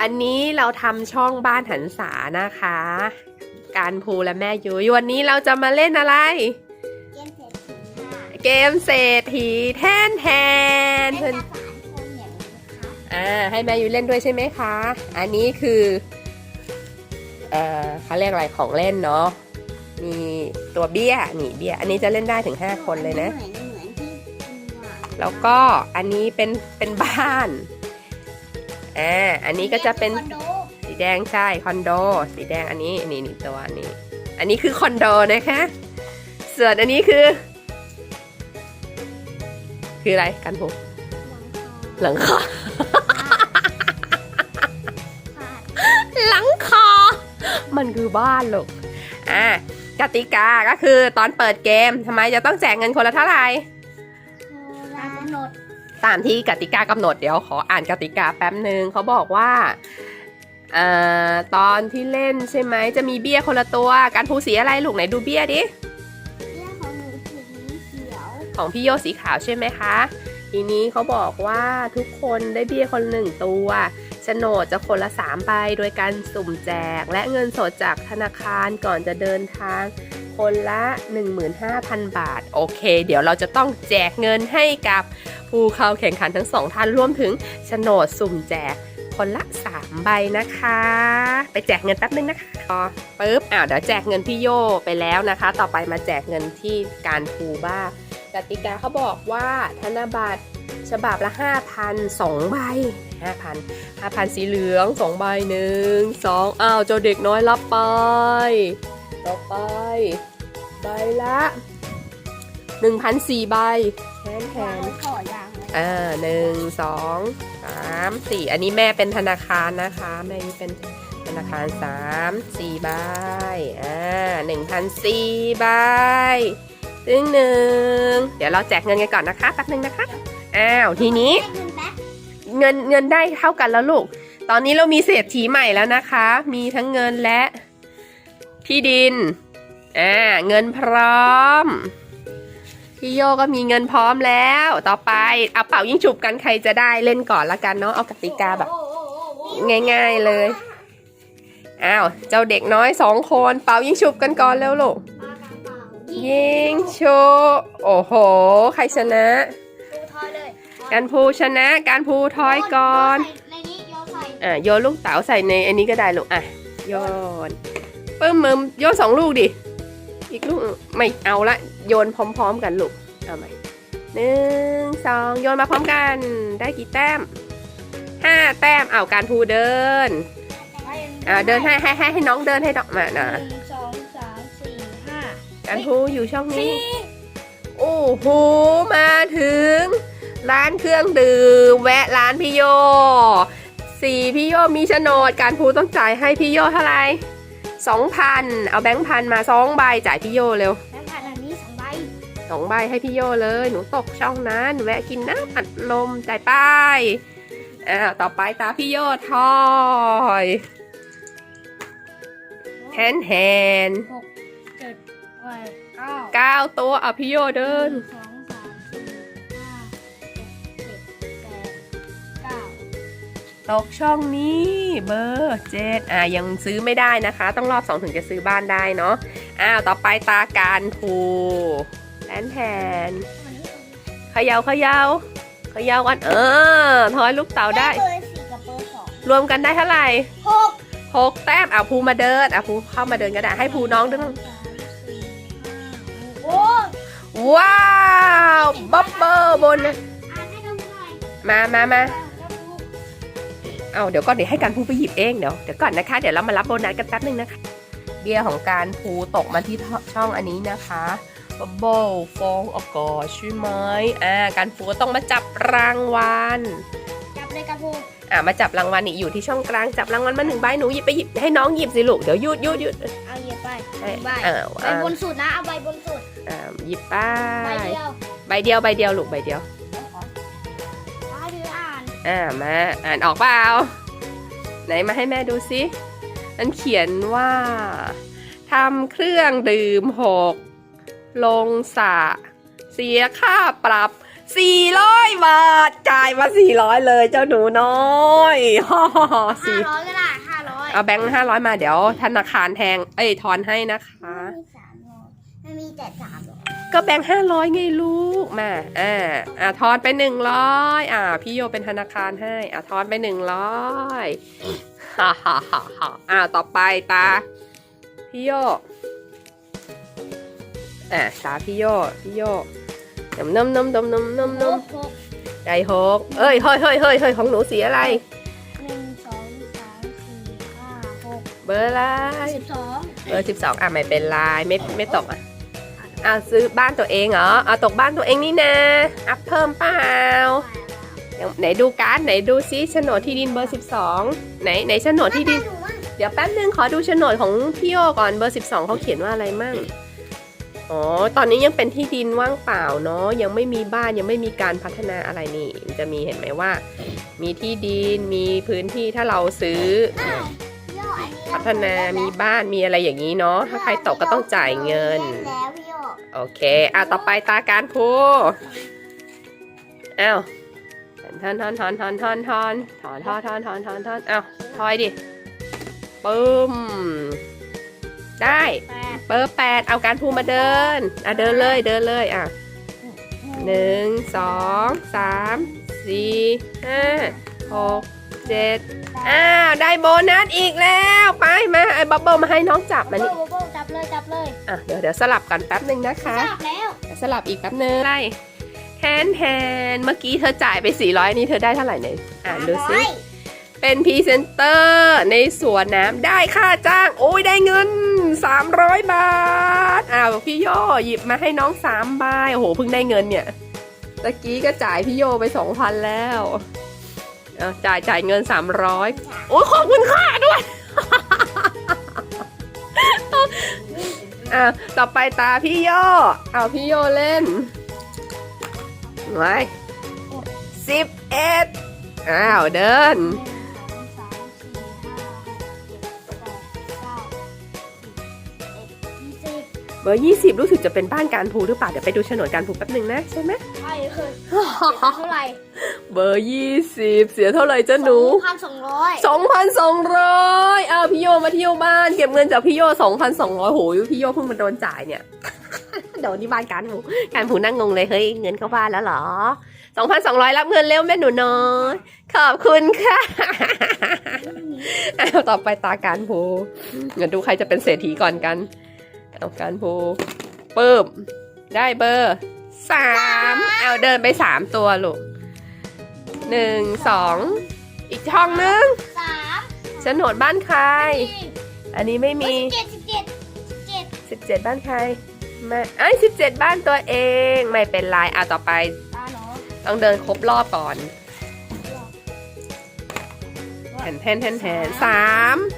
อันนี้เราทำช่องบ้านหันษานะคะ การภูและแม่ยุ้ยวันนี้เราจะมาเล่นอะไร เกมเศรษฐีแทนแทนเพื่อนอ่าให้แม่ยุ้ยเล่นด้วยใช่ไหมคะ อันนี้คือเอ่อเขาเรียกอะไรของเล่นเนาะมีตัวเบี้ยนี่เบี้ย อันนี้จะเล่นได้ถึง 5 คนเลยนะ แล้วก็อันนี้เป็นเป็นบ้าน อ่าอันนี้ก็จะเป็นคอนโดสีแดงใช่คอนโด สีแดงอันนี้นี่นี่ตัวอันนี้ อันนี้คือคอนโดนะคะ ส่วนอันนี้คือ คืออะไรกันผูหลังคาหลังคามันคือบ้านลูกอ่ากติกาก็คือตอนเปิดเกมทำไมจะต้องแจกเงินคนละเท่าไหร่ตามกำหนด ตามที่กติกากำหนดเดี๋ยวขออ่านกติกาแป๊บหนึ่งเขาบอกว่าอตอนที่เล่นใช่ไหมจะมีเบี้ยคนละตัวการภูสีอะไรลูกไหนดูเบี้ยดิเรื่องของหนูสีเขียวของพี่โยสีขาวใช่ไหมคะทีนี้เขาบอกว่าทุกคนได้เบี้ยคนหนึ่งตัวโฉนดจะคนละ3ใบโดยการสุ่มแจก และเงินสดจากธนาคารก่อนจะเดินทาง คนละ 15,000 บาท โอเค เดี๋ยวเราจะต้องแจกเงินให้กับ ผู้เข้าแข่งขันทั้งสองท่านรวมถึงโฉนดสุ่มแจกคนละ 3 ใบนะคะ ไปแจกเงินแป๊บนึงนะคะพอปึ๊บอ้าวเดี๋ยวแจกเงินพี่โยไปแล้วนะคะ ต่อไปมาแจกเงินที่การภูบ้ากติกาเขาบอกว่าธนบัตรฉบับละ 5,000 2 ใบ 5,000 5,000 สีเหลือง 2 ใบหนึ่งสองอ้าวเจ้าเด็กน้อยรับไป ต่อไป ใบละ1,004ใบ นแทนขออย่างอ่าหนึ่งสองสามสี่อันนี้แม่เป็นธนาคารนะคะแม่นี่เป็นธนาคารสามสี่ใบอ่าหนึ่งพันสี่ใบตึงหนึ่งเดี๋ยวเราแจกเงินกันก่อนนะคะแป๊บนึงนะคะอ้าวทีนี้ เงินเงินได้เท่ากันแล้วลูก ตอนนี้เรามีเศรษฐีใหม่แล้วนะคะ มีทั้งเงินและที่ดินอ่าเงินพร้อม พี่โยก็มีเงินพร้อมแล้ว ต่อไปเอาเป่ายิ่งฉุบกันใครจะได้เล่นก่อนละกันเนาะเอากติกาแบบโอ้โอ้โอ้โอ้ง่ายๆเลย อ้าว เจ้าเด็กน้อยสองคนเป่ายิ่งฉุบกันก่อนเร็วลูกปลากระเป๋ายิงชุบโอ้โห ใครชนะดูทอยเลยการภูชนะการภูทอยก่อนโยใส่ในนี้โยนใส่อะโยนลูกเต๋าใส่ในอันนี้ก็ได้ลูกอะโยนปึ้มมึมโยนสองลูกดิ อีกลูกไม่เอาละโยนพร้อม ๆ กันลูกเอาใหม่หนึ่งสองโยนมาพร้อมกัน ได้กี่แต้มห้าแต้มเอาการพูเดินอ่าเดินให้ให้ให้ให้น้องเดินให้ดอกมาหนะนึ่งสองสามสี่ห้าการพูอยู่ช่องนี้สี่โอ้โหมาถึง ร้านเครื่องดื่มแวะร้านพี่โยสี่พี่โยมีโฉนดการพูต้องจ่ายให้พี่โยเท่าไหร่ สองพันเอาแบงค์พันมาสองใบจ่ายพี่โยเร็วแล้วผ่านอันนี้สองใบสองใบให้พี่โยเลย หนูตกช่องนั้นแวะกินน้ำอัดลมจ่ายป้ายอ้าวต่อไปตาพี่โยทอยแฮนแฮนหกเจ็ดแปดเก้าเก้าตัวเอาพี่โยเดินหงสอง ตกช่องนี้เบอร์เจ็ดอ่ายังซื้อไม่ได้นะคะ ต้องรอบสองถึงจะซื้อบ้านได้เนาะอ้าวต่อไปตาการภูแทนแทนวันนี้เขยาเขยาเขยากันเออทอยลูกเต๋าได้ เบอร์สี่กับเบอร์สองรวมกันได้เท่าไหร่หกหกแต้มอะภูมาเดินอะภูเข้ามาเดินก็ได้ให้ภูน้องดึงสามสี่ห้าหกโอ้ยว้าวบับเบิ้ลบนนะอ่านให้ดูหน่อยมามามาแล้วดู เอาเดี๋ยวก่อนเดี๋ยวให้การภูไปหยิบเองเดี๋ยวเดี๋ยวก่อนนะคะ เดี๋ยวเรามารับโบนัสกันแป๊บนึงนะคะ เบียร์ของการภูตกมาที่ช่องอันนี้นะคะบับเบิ้ลฟองอากาศใช่ไหมอ่าการภูก็ต้องมาจับรางวัลจับเลยกระพูอ่ามาจับรางวัลนี่อยู่ที่ช่องกลางจับรางวัลมาหนึ่งใบหนูหยิบไปหยิบให้น้องหยิบสิลูกเดี๋ยวหยุดหยุดหยุดเอาเหยียบไปเอ้ยใบเออใบอ่าบนสุดนะเอาใบบนสุดอ่าหยิบไปใบเดียวใบเดียวใบเดียวลูกใบเดียวขอให้ดู อ่านอ่ามาอ่านออกเปล่าไหนมาให้แม่ดูสิมันเขียนว่าทำเครื่องดื่มหก ลงสระเสียค่าปรับสี่ร้อยบาท จ่ายมาสี่ร้อยเลยเจ้าหนูน้อยฮ่าฮ่าฮ่าห้าสี่ร้อยก็ได้ห้าร้อยเอาแบงค์ห้าร้อยมาเดี๋ยวธนาคารแทง เอ้ย ทอนให้นะคะมีสามร้อยมันมีแต่สามร้อย ก็แบงค์ห้าร้อยไงลูกมาอ่าอ่าทอนไปหนึ่งร้อยอ่าพี่โยเป็นธนาคารให้อ่าทอนไปหนึ่งร้อยฮ่าฮ่าฮ่าฮ่าอ่าต่อไปตาพี่โยอ่าตาพี่โยพี่โยนมนมนมนมนมนมนมหกใจหกเอ้ยเฮ้ยเฮ้ยเฮ้ยเฮ้ยของหนูสีอะไรหนึ่งสองสามสี่ห้าหกเบอร์อะไรสิบสองเบอร์สิบสองอะไม่เป็นไรไม่ไม่ตกอะ อะซื้อบ้านตัวเองเหรออะตกบ้านตัวเองนี่นะอัพเพิ่มเปล่ายังไหนดูการ์ดไหนดูซิโฉนดที่ดินเบอร์สิบสองไหนไหนโฉนดที่ดิน เดี๋ยวแป๊บนึงขอดูโฉนดของพี่โยก่อนเบอร์ 12เขาเขียนว่าอะไรมั่งอ๋อตอนนี้ยังเป็นที่ดินว่างเปล่าเนาะยังไม่มีบ้านยังไม่มีการพัฒนาอะไรนี่มันจะมีเห็นไหมว่า มีที่ดินมีพื้นที่ถ้าเราซื้อ พัฒนามีบ้านมีอะไรอย่างนี้เนาะถ้าใครตกก็ต้องจ่ายเงินแล้วพี่ โอเคอะต่อไปตาการพูอ้าวทอนทอนทอนทอนทอนทอนทอนทอนทอนทอนทอนทอนอ้าวทอยดิปึ้มได้เบอร์แปดเอาการพูมาเดิน อะเดินเลยเดินเลยอะหนึ่งสองสามสี่ห้าหกเจ็ดอ้าว ได้โบนัสอีกแล้ว ไปมาไอ้บับเบิ้ลมาให้น้องจับมานี่โบ้โบ้จับเลยจับเลย อะเดี๋ยวเดี๋ยวสลับกันแป๊บหนึ่งนะคะจับแล้วสลับอีกแป๊บนึงไล่แทนแทนเมื่อกี้เธอจ่ายไป 400 นี่เธอได้เท่าไหร่เนี่ยอ่านดูซิเป็นพรีเซนเตอร์ในสวนน้ำได้ค่าจ้าง โอ้ยได้เงิน 300 บาทอ้าวพี่โยหยิบมาให้น้อง3ใบโอ้โหเพิ่งได้เงินเนี่ยตะกี้ก็จ่ายพี่โยไป 2,000 แล้วเอาจ่ายจ่ายเงิน 300 โอ้ยขอบคุณค่าด้วย อะต่อไปตาพี่โยเอาพี่โยเล่นไว้สิบเอ็ดอ้าวเดิน เจ็ดแปดเก้าสิบสิบเอ็ดยี่สิบเบอร์ยี่สิบรู้สึกจะเป็นบ้านการพูหรือเปล่า เดี๋ยวไปดูโฉนดการพูแป๊บหนึ่งนะ ใช่ไหมใช่คือเท่าไหร่เบอร์ยี่สิบเสียเท่าไหร่จ้าหนูพันสองร้อยสองพันสองร้อยอ้าวพี่โยมาเที่ยวบ้าน เก็บเงินจากพี่โยสองพันสองร้อยโหยพี่โยเพิ่งมาโดนจ่ายเนี่ยโดนที่บ้านการพูการพูนั่งงงเลยเฮ้ยเงินเข้าบ้านแล้วเหรอสองพันสองร้อยรับเงินเร็วแม่หนูน้อยขอบคุณค่ะอ้าวต่อไปตาการพูเดี๋ยวดูใครจะเป็นเศรษฐีก่อนกัน เอาการพูปึ๊บได้เบอร์สามเอาเดินไปสามตัวลูกหนึ่งสองอีกช่องนึงสามโฉนดบ้านใครสี่อันนี้ไม่มีสิบเจ็ดสิบเจ็ดสิบเจ็ดสิบเจ็ดบ้านใครไม่ไอ้สิบเจ็ดบ้านตัวเองไม่เป็นไรอะต่อไปตาหนูต้องเดินครบรอบก่อนแทนแทนแทนแทนสามหนึ่งสอง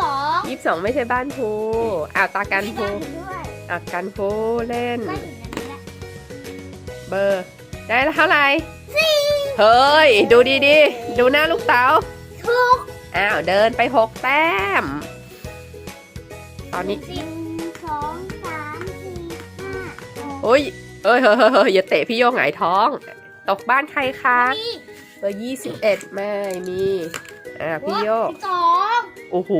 สามยี่สิบสองยี่สิบสองไม่ใช่บ้านพูอ้าวตากันพูไม่ได้ด้วยอะกันพูเล่นไม่ถึงนาทีละเบอร์ ได้แล้วเท่าไหร่เฮ้ย ดูดีดีๆดูหน้าลูกเต๋าถูกอ้าวเดินไปหกแต้ม ตอนนี้ สิบสองสามสี่ห้าหกโอ้ยเอ้ยเฮ้ยเฮ้ยเฮ้ยอย่าเตะพี่โยงหงายท้อง ตกบ้านใครคะ นี่เบอร์ยี่สิบเอ็ดไม่มี อ่าพี่โยกสิบสอง โอ้โห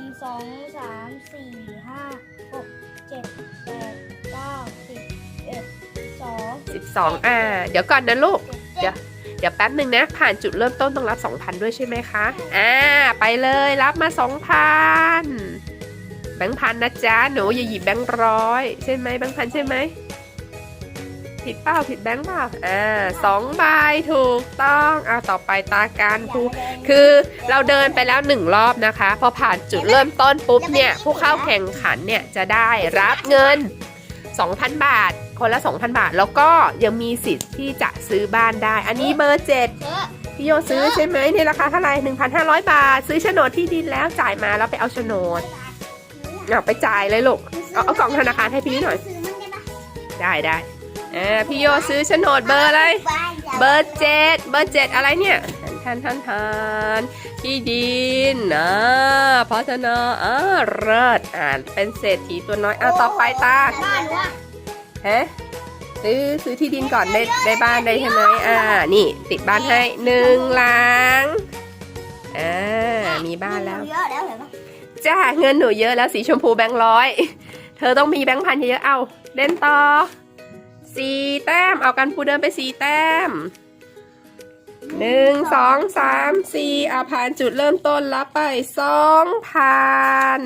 หนึ่งสองสามสี่ห้าหกเจ็ดแปดเก้าสิบเอ็ดสิบสองสิบสองอ่า เดี๋ยวก่อนนะลูกเจ็ดเดี๋ยวแป๊บหนึ่งนะ ผ่านจุดเริ่มต้นต้องรับ2,000ด้วยใช่ไหมคะ อ่า ไปเลยรับมา2,000แบงค์พันนะจ๊ะ หนูอย่าหยิบแบงค์ร้อยใช่ไหมแบงค์พันใช่ไหม ผิดเปล่าผิดแบงค์เปล่าอ่าสองใบถูกต้องเอาต่อไปตาการครูคือเราเดินไปแล้วหนึ่งรอบนะคะ พอผ่านจุดเริ่มต้นปุ๊บเนี่ย ผู้เข้าแข่งขันเนี่ยจะได้รับเงิน 2,000 บาท คนละ 2,000 บาท แล้วก็ยังมีสิทธิ์ที่จะซื้อบ้านได้ อันนี้เบอร์เยอะพี่โยซื้อใช่ไหมในราคาเท่าไหร่1,500 บาท ซื้อโฉนดที่ดินแล้วจ่ายมาแล้วไปเอาโฉนดเอาไปจ่ายเลยลูกเอาเอากล่องธนาคารให้พี่หน่อย ได้ได้ อ่าพี่โยซื้อโฉนดเบอร์อะไร เบอร์เจ็ดเบอร์เจ็ดอะไรเนี่ยทันทันทันที่ดินนะพัฒนาอ่าเลิศอ่านเป็นเศรษฐีตัวน้อยอะต่อไปตาบ้านหนูอะฮะซื้อซื้อที่ดินก่อนได้ได้บ้านได้ใช่ไหมอ่า นี่ ติดบ้านให้หนึ่งหลังอ่ามีบ้านแล้วเยอะแล้วเห็นปะจ้าเงินหนูเยอะแล้วสีชมพูแบงค์ร้อย เธอต้องมีแบงค์พันเยอะๆเอาเล่นต่อ สี่แต้ม เอากันปูเดินไปสี่แต้มหนึ่งสองสามสี่อาผ่านจุดเริ่มต้นรับไปสองพัน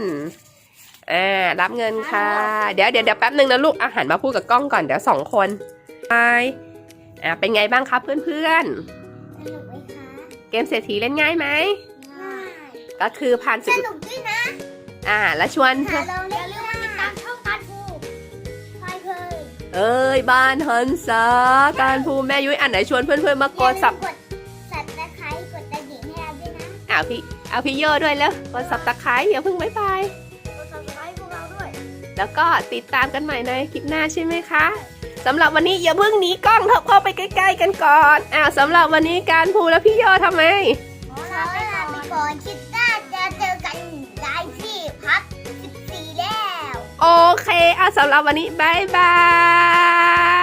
อ่ารับเงินค่ะ เดี๋ยวเดี๋ยวเดี๋ยวแป๊บหนึ่งนะลูกอาหารมาพูดกับกล้องก่อนเดี๋ยวสองคนไปอ่าเป็นไงบ้างครับเพื่อนสนุกไหมคะ ๆ เกมเศรษฐีเล่นง่ายไหม ง่าย ก็คือผ่านสจุดนุกด้วยนะอ่า แล้วชวนเพื่หาอนลอง เอ้ยบ้านหันษาการภูมิแม่ยุ้ยอันไหนชวนเพื่อนๆมากดสับอย่าลืมกดสับตะไคร้กดกระดิ่งให้เราด้วยนะอ้าวพี่เอาพี่โยด้วยแล้วกดสับตะไคร้อย่าเพิ่งบ๊ายบายกด subscribe พวกเราด้วย แล้วก็ติดตามกันใหม่ในคลิปหน้าใช่ไหมคะสำหรับวันนี้อย่าเพิ่งหนีกล้องเข้าไปใกล้ ๆ กันก่อนอ้าวสำหรับวันนี้การภูและพี่โยทำไมขอลาไปก่อนคิด โอเคอะสำหรับวันนี้บายบาย